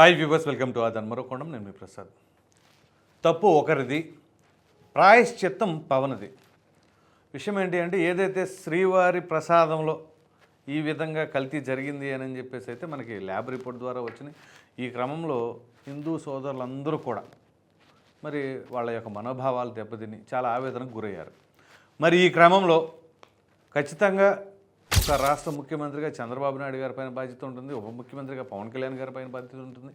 Hi viewers welcome to ఆదన్ మరోకొండం నేను మీ ప్రసాద్ తప్పు ఒకరిది ప్రాయశ్చిత్తం పవనది. విషయం ఏంటి అంటే ఏదైతే శ్రీవారి ప్రసాదంలో ఈ విధంగా కల్తీ జరిగింది అని చెప్పేసి అయితే మనకి ల్యాబ్ రిపోర్ట్ ద్వారా వచ్చినాయి. ఈ క్రమంలో హిందూ సోదరులందరూ కూడా మరి వాళ్ళ యొక్క మనోభావాలు దెబ్బతిని చాలా ఆవేదనకు గురయ్యారు. మరి ఈ క్రమంలో ఖచ్చితంగా ఒక రాష్ట్ర ముఖ్యమంత్రిగా చంద్రబాబు నాయుడు గారి పైన బాధ్యత ఉంటుంది ఉప ముఖ్యమంత్రిగా పవన్ కళ్యాణ్ గారి పైన బాధ్యత ఉంటుంది.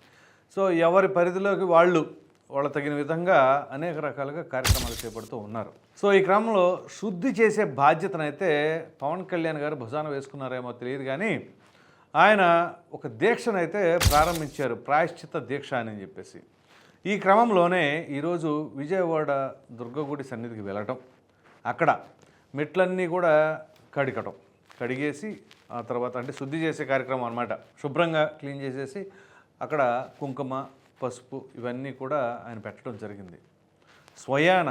సో ఎవరి పరిధిలోకి వాళ్ళు వాళ్ళ తగిన విధంగా అనేక రకాలుగా కార్యక్రమాలు చేపడుతూ ఉన్నారు. సో ఈ క్రమంలో శుద్ధి చేసే బాధ్యతనైతే పవన్ కళ్యాణ్ గారు భుజాన వేసుకున్నారేమో తెలియదు కానీ ఆయన ఒక దీక్షనైతే ప్రారంభించారు ప్రాయశ్చిత్త దీక్ష అని చెప్పేసి. ఈ క్రమంలోనే ఈరోజు విజయవాడ దుర్గగుడి సన్నిధికి వెళ్ళటం అక్కడ మెట్లన్నీ కూడా కడికటం కడిగేసి ఆ తర్వాత అంటే శుద్ధి చేసే కార్యక్రమం అనమాట శుభ్రంగా క్లీన్ చేసేసి అక్కడ కుంకుమ పసుపు ఇవన్నీ కూడా ఆయన పెట్టడం జరిగింది. స్వయాన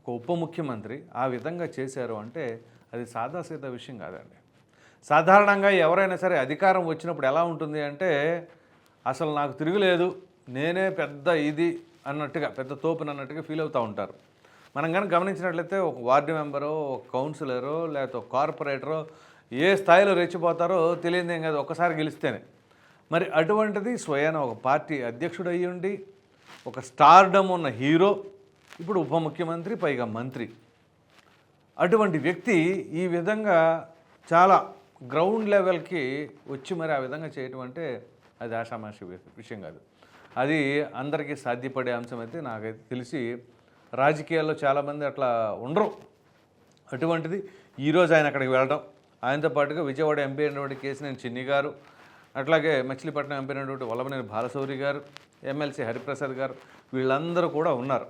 ఒక ఉప ముఖ్యమంత్రి ఆ విధంగా చేశారు అంటే అది సాదాసీదా విషయం కాదండి. సాధారణంగా ఎవరైనా సరే అధికారం వచ్చినప్పుడు ఎలా ఉంటుంది అంటే అసలు నాకు తిరుగులేదు నేనే పెద్ద ఇది అన్నట్టుగా పెద్ద తోపునన్నట్టుగా ఫీల్ అవుతూ ఉంటారు. మనం కనుక గమనించినట్లయితే ఒక వార్డు మెంబరో ఒక కౌన్సిలరో లేకపోతే ఒక కార్పొరేటరో ఏ స్థాయిలో రెచ్చిపోతారో తెలియదు ఏం కాదు. ఒక్కసారి గెలిస్తేనే. మరి అటువంటిది స్వయాన ఒక పార్టీ అధ్యక్షుడు అయ్యుండి ఒక స్టార్డమ్ ఉన్న హీరో ఇప్పుడు ఉప ముఖ్యమంత్రి పైగా మంత్రి. అటువంటి వ్యక్తి ఈ విధంగా చాలా గ్రౌండ్ లెవెల్కి వచ్చి మరి ఆ విధంగా చేయటం అంటే అది ఆషామాషి విషయం కాదు. అది అందరికీ సాధ్యపడే అంశం అయితే నాకైతే తెలిసి రాజకీయాల్లో చాలామంది అట్లా ఉండరు. అటువంటిది ఈరోజు ఆయన అక్కడికి వెళ్ళడం. ఆయనతో పాటుగా విజయవాడ ఎంపీ అయినటువంటి కేసినేని చిన్ని గారు అట్లాగే మచిలీపట్నం ఎంపీ అయినటువంటి వల్లభనేని బాలశౌరి గారు ఎమ్మెల్సీ హరిప్రసాద్ గారు వీళ్ళందరూ కూడా ఉన్నారు.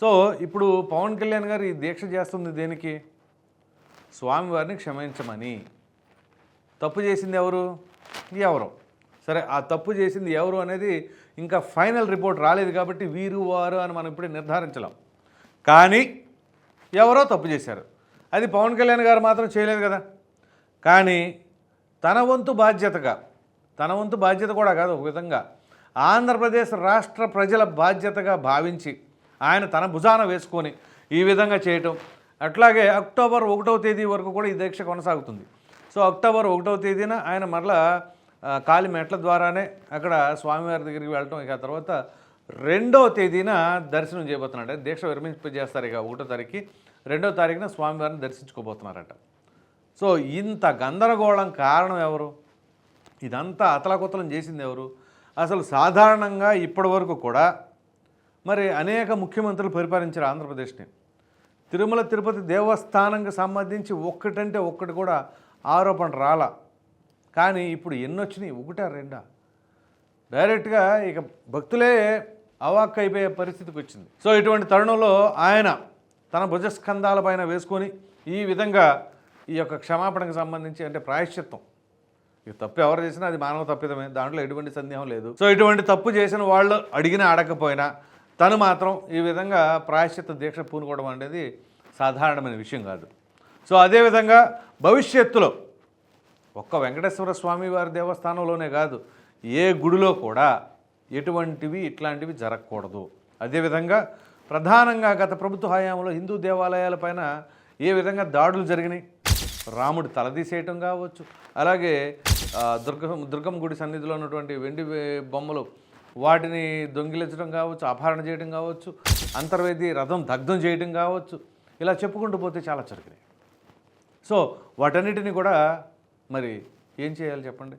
సో ఇప్పుడు పవన్ కళ్యాణ్ గారు ఈ దీక్ష చేస్తుంది దేనికి? స్వామివారిని క్షమించమని. తప్పు చేసింది ఎవరు? ఎవరు? సరే ఆ తప్పు చేసింది ఎవరు అనేది ఇంకా ఫైనల్ రిపోర్ట్ రాలేదు కాబట్టి వీరు వారు అని మనం ఇప్పుడు నిర్ధారించలేం. కానీ ఎవరో తప్పు చేశారు. అది పవన్ కళ్యాణ్ గారు మాత్రం చేయలేదు కదా. కానీ తన వంతు బాధ్యతగా తన వంతు బాధ్యత కూడా కాదు ఒక విధంగా ఆంధ్రప్రదేశ్ రాష్ట్ర ప్రజల బాధ్యతగా భావించి ఆయన తన భుజాన వేసుకొని ఈ విధంగా చేయటం. అట్లాగే అక్టోబర్ ఒకటవ తేదీ వరకు కూడా ఈ దీక్ష కొనసాగుతుంది. సో అక్టోబర్ ఒకటవ తేదీన ఆయన మరలా కాలి మెట్ల ద్వారానే అక్కడ స్వామివారి దగ్గరికి వెళ్ళటం. ఇక తర్వాత రెండవ తేదీన దర్శనం చేయబోతున్నాడు అంటే దీక్ష విరమింపజేస్తారు ఇక ఒకటో తారీఖు రెండో తారీఖున స్వామివారిని దర్శించుకోబోతున్నారట. సో ఇంత గందరగోళం కారణం ఎవరు? ఇదంతా అతలకుతలం చేసింది ఎవరు? అసలు సాధారణంగా ఇప్పటి వరకు కూడా మరి అనేక ముఖ్యమంత్రులు పరిపాలించారు ఆంధ్రప్రదేశ్ని. తిరుమల తిరుపతి దేవస్థానంకి సంబంధించి ఒక్కటంటే ఒక్కటి కూడా ఆరోపణ రాలా. కానీ ఇప్పుడు ఎన్ని వచ్చినాయి ఒకటా రెండా? డైరెక్ట్గా ఇక భక్తులే అవాక్ అయిపోయే పరిస్థితికి వచ్చింది. సో ఇటువంటి తరుణంలో ఆయన తన భుజస్కంధాల పైన వేసుకొని ఈ విధంగా ఈ యొక్క క్షమాపణకు సంబంధించి అంటే ప్రాయశ్చిత్తం. ఇక తప్పు ఎవరు చేసినా అది మానవ తప్పిదమే. దాంట్లో ఎటువంటి సందేహం లేదు. సో ఇటువంటి తప్పు చేసిన వాళ్ళు అడిగినా అడగకపోయినా తను మాత్రం ఈ విధంగా ప్రాయశ్చిత్త దీక్ష పూనుకోవడం అనేది సాధారణమైన విషయం కాదు. సో అదేవిధంగా భవిష్యత్తులో ఒక్క వెంకటేశ్వర స్వామి వారి దేవస్థానంలోనే కాదు ఏ గుడిలో కూడా ఎటువంటివి ఇట్లాంటివి జరగకూడదు. అదేవిధంగా ప్రధానంగా గత ప్రభుత్వ హయాంలో హిందూ దేవాలయాలపైన ఏ విధంగా దాడులు జరిగినాయి? రాముడు తలదీసేయటం కావచ్చు. అలాగే ఆ, దుర్గ దుర్గమ్మ గుడి సన్నిధిలో ఉన్నటువంటి వెండి బొమ్మలు వాటిని దొంగిలించడం కావచ్చు అపహరణ చేయడం కావచ్చు అంతర్వేది రథం దగ్ధం చేయడం కావచ్చు ఇలా చెప్పుకుంటూ పోతే చాలా జరిగినాయి సో వాటన్నిటిని కూడా మరి ఏం చేయాలి చెప్పండి?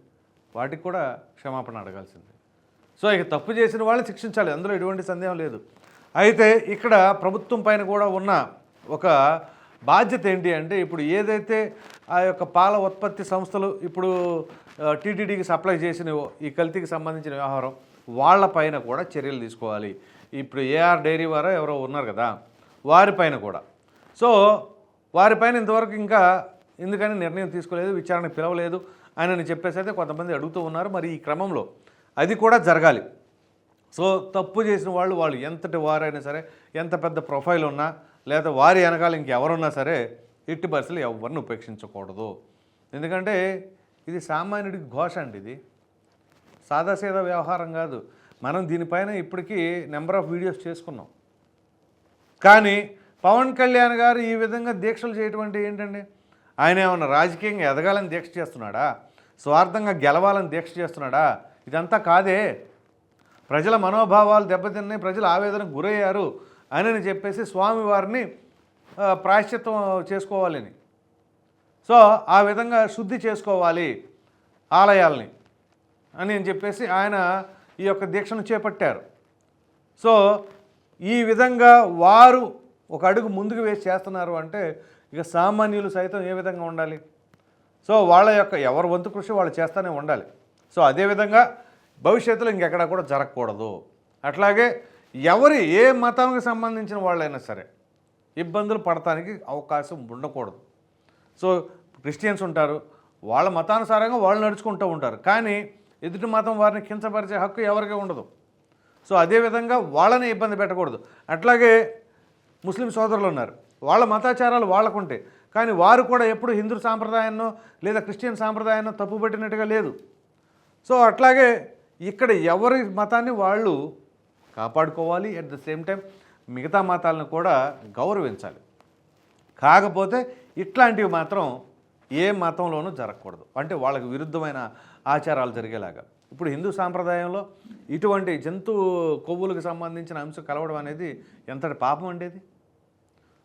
వాటికి కూడా క్షమాపణ అడగాల్సిందే. సో ఇక తప్పు చేసిన వాళ్ళని శిక్షించాలి. అందులో ఎటువంటి సందేహం లేదు. అయితే ఇక్కడ ప్రభుత్వం పైన కూడా ఉన్న ఒక బాధ్యత ఏంటి అంటే ఇప్పుడు ఏదైతే ఆ యొక్క పాల ఉత్పత్తి సంస్థలు ఇప్పుడు టీటీడీకి సప్లై చేసినవో ఈ కల్తీకి సంబంధించిన వ్యవహారం వాళ్ళపైన కూడా చర్యలు తీసుకోవాలి. ఇప్పుడు ఏఆర్ డైరీ వారో ఎవరో ఉన్నారు కదా వారిపైన కూడా. సో వారిపైన ఇంతవరకు ఇంకా ఎందుకని నిర్ణయం తీసుకోలేదు విచారణ పిలవలేదు అని చెప్పేసి అయితే కొంతమంది అడుగుతూ ఉన్నారు. మరి ఈ క్రమంలో అది కూడా జరగాలి. సో తప్పు చేసిన వాళ్ళు వాళ్ళు ఎంతటి వారైనా సరే ఎంత పెద్ద ప్రొఫైల్ ఉన్నా లేదా వారి వెనకాల ఇంకెవరున్నా సరే ఎట్టి పరిస్థితులు ఎవరిని ఉపేక్షించకూడదు. ఎందుకంటే ఇది సామాన్యుడికి ఘోష అండి ఇది. సాదాసీదా వ్యవహారం కాదు. మనం దీనిపైన ఇప్పటికీ నెంబర్ ఆఫ్ వీడియోస్ చేసుకున్నాం. కానీ పవన్ కళ్యాణ్ గారు ఈ విధంగా దీక్షలు చేయటం అంటే ఏంటండి? ఆయన ఏమన్నా రాజకీయంగా ఎదగాలని దీక్ష చేస్తున్నాడా? స్వార్థంగా గెలవాలని దీక్ష చేస్తున్నాడా? ఇదంతా కాదే. ప్రజల మనోభావాలు దెబ్బతిన్నాయి ప్రజలు ఆవేదనకు గురయ్యారు అని చెప్పేసి స్వామివారిని ఆ, ప్రాయశ్చిత్తం చేసుకోవాలని. సో ఆ విధంగా శుద్ధి చేసుకోవాలి ఆలయాల్ని అని అని చెప్పేసి ఆయన ఈ యొక్క దీక్షను చేపట్టారు. సో ఈ విధంగా వారు ఒక అడుగు ముందుకు వేసి చేస్తున్నారు అంటే ఇక సామాన్యులు సైతం ఏ విధంగా ఉండాలి? సో వాళ్ళ యొక్క ఎవరి వంతు కృషి వాళ్ళు చేస్తూనే ఉండాలి. సో అదేవిధంగా భవిష్యత్తులో ఇంకెక్కడ కూడా జరగకూడదు. అట్లాగే ఎవరి ఏ మతానికి సంబంధించిన వాళ్ళైనా సరే ఇబ్బందులు పడటానికి అవకాశం ఉండకూడదు. సో క్రిస్టియన్స్ ఉంటారు వాళ్ళ మతానుసారంగా వాళ్ళు నడుచుకుంటూ ఉంటారు. కానీ ఎదుటి మతం వారిని కించపరిచే హక్కు ఎవరికీ ఉండదు. సో అదేవిధంగా వాళ్ళని ఇబ్బంది పెట్టకూడదు. అట్లాగే ముస్లిం సోదరులు ఉన్నారు. వాళ్ళ మతాచారాలు వాళ్ళకుంటాయి కానీ వారు కూడా ఎప్పుడు హిందూ సాంప్రదాయాన్నో లేదా క్రిస్టియన్ సాంప్రదాయాన్నో తప్పుపెట్టినట్టుగా లేదు. సో అట్లాగే ఇక్కడ ఎవరి మతాన్ని వాళ్ళు కాపాడుకోవాలి అట్ ద సేమ్ టైం మిగతా మతాలను కూడా గౌరవించాలి. కాకపోతే ఇట్లాంటివి మాత్రం ఏ మతంలోనూ జరగకూడదు. అంటే వాళ్ళకి విరుద్ధమైన ఆచారాలు జరిగేలాగా. ఇప్పుడు హిందూ సాంప్రదాయంలో ఇటువంటి జంతు కొవ్వులకు సంబంధించిన అంశం కలవడం అనేది ఎంతటి పాపం అండేది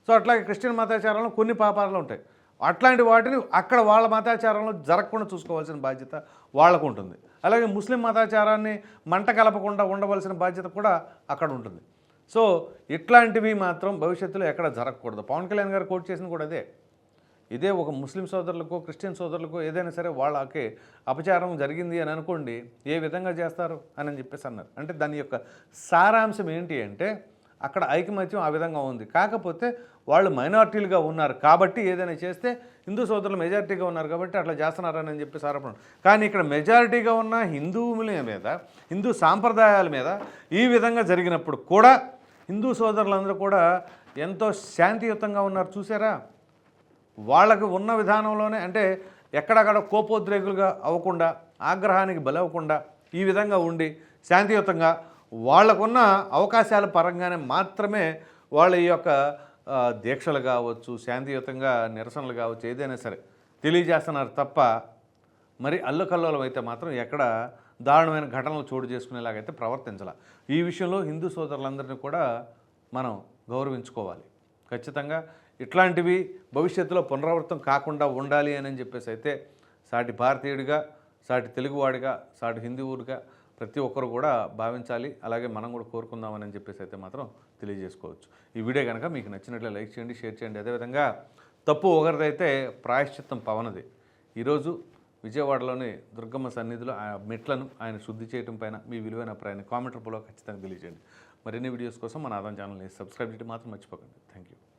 సో అట్లాగే క్రిస్టియన్ మతాచారంలో కొన్ని పాపాలు ఉంటాయి. అట్లాంటి వాటిని అక్కడ వాళ్ళ మతాచారంలో జరగకుండా చూసుకోవాల్సిన బాధ్యత వాళ్ళకు ఉంటుంది. అలాగే ముస్లిం మతాచారాన్ని మంట కలపకుండా ఉండవలసిన బాధ్యత కూడా అక్కడ ఉంటుంది. సో ఇట్లాంటివి మాత్రం భవిష్యత్తులో ఎక్కడ జరగకూడదు. పవన్ కళ్యాణ్ గారు కోట్ చేసింది కూడా అదే. ఇదే ఒక ముస్లిం సోదరులకు క్రిస్టియన్ సోదరులకు ఏదైనా సరే వాళ్ళకి అపచారం జరిగింది అని అనుకోండి ఏ విధంగా చేస్తారు అని అని చెప్పేసి అన్నారు. అంటే దాని యొక్క సారాంశం ఏంటి అంటే అక్కడ ఐకమత్యం ఆ విధంగా ఉంది. కాకపోతే వాళ్ళు మైనారిటీలుగా ఉన్నారు. కాబట్టి ఏదైనా చేస్తే హిందూ సోదరులు మెజారిటీగా ఉన్నారు కాబట్టి అట్లా చేస్తున్నారని చెప్పి చెప్పేసి ఆరోపణ కానీ ఇక్కడ మెజారిటీగా ఉన్న హిందువుల మీద హిందూ సాంప్రదాయాల మీద ఈ విధంగా జరిగినప్పుడు కూడా హిందూ సోదరులందరూ కూడా ఎంతో శాంతియుతంగా ఉన్నారు చూసారా? వాళ్ళకు ఉన్న విధానంలోనే అంటే ఎక్కడక్కడ కోపోద్రేకులుగా అవ్వకుండా ఆగ్రహానికి బలవ్వకుండా ఈ విధంగా ఉండి శాంతియుతంగా వాళ్ళకున్న అవకాశాల పరంగానే మాత్రమే వాళ్ళ ఈ యొక్క దీక్షలు కావచ్చు శాంతియుతంగా నిరసనలు కావచ్చు ఏదైనా సరే తెలియజేస్తున్నారు తప్ప మరి అల్లకల్లోలం అయితే మాత్రం ఎక్కడ దారుణమైన ఘటనలు చోటు చేసుకునేలాగైతే ప్రవర్తించాల. ఈ విషయంలో హిందూ సోదరులందరినీ కూడా మనం గౌరవించుకోవాలి. ఖచ్చితంగా ఇట్లాంటివి భవిష్యత్తులో పునరావృతం కాకుండా ఉండాలి అని చెప్పేసి అయితే సాటి భారతీయుడిగా సాటి తెలుగువాడిగా సాటి హిందువుడిగా ప్రతి ఒక్కరు కూడా భావించాలి. అలాగే మనం కూడా కోరుకుందామని చెప్పేసి అయితే మాత్రం తెలియజేసుకోవచ్చు. ఈ వీడియో కనుక మీకు నచ్చినట్లే లైక్ చేయండి షేర్ చేయండి. అదేవిధంగా తప్పు ఒకరిదైతే ప్రాయశ్చిత్తం పవనది. ఈరోజు విజయవాడలోని దుర్గమ్మ సన్నిధిలో ఆ మెట్లను ఆయన శుద్ధి చేయడం పైన మీ విలువైన అభిప్రాయాన్ని కామెంట్ రూపంలో ఖచ్చితంగా తెలియజేయండి. మరిన్ని వీడియోస్ కోసం మన ఆదాం ఛానల్ని సబ్స్క్రైబ్ చేయడం మాత్రం మర్చిపోకండి. Thank you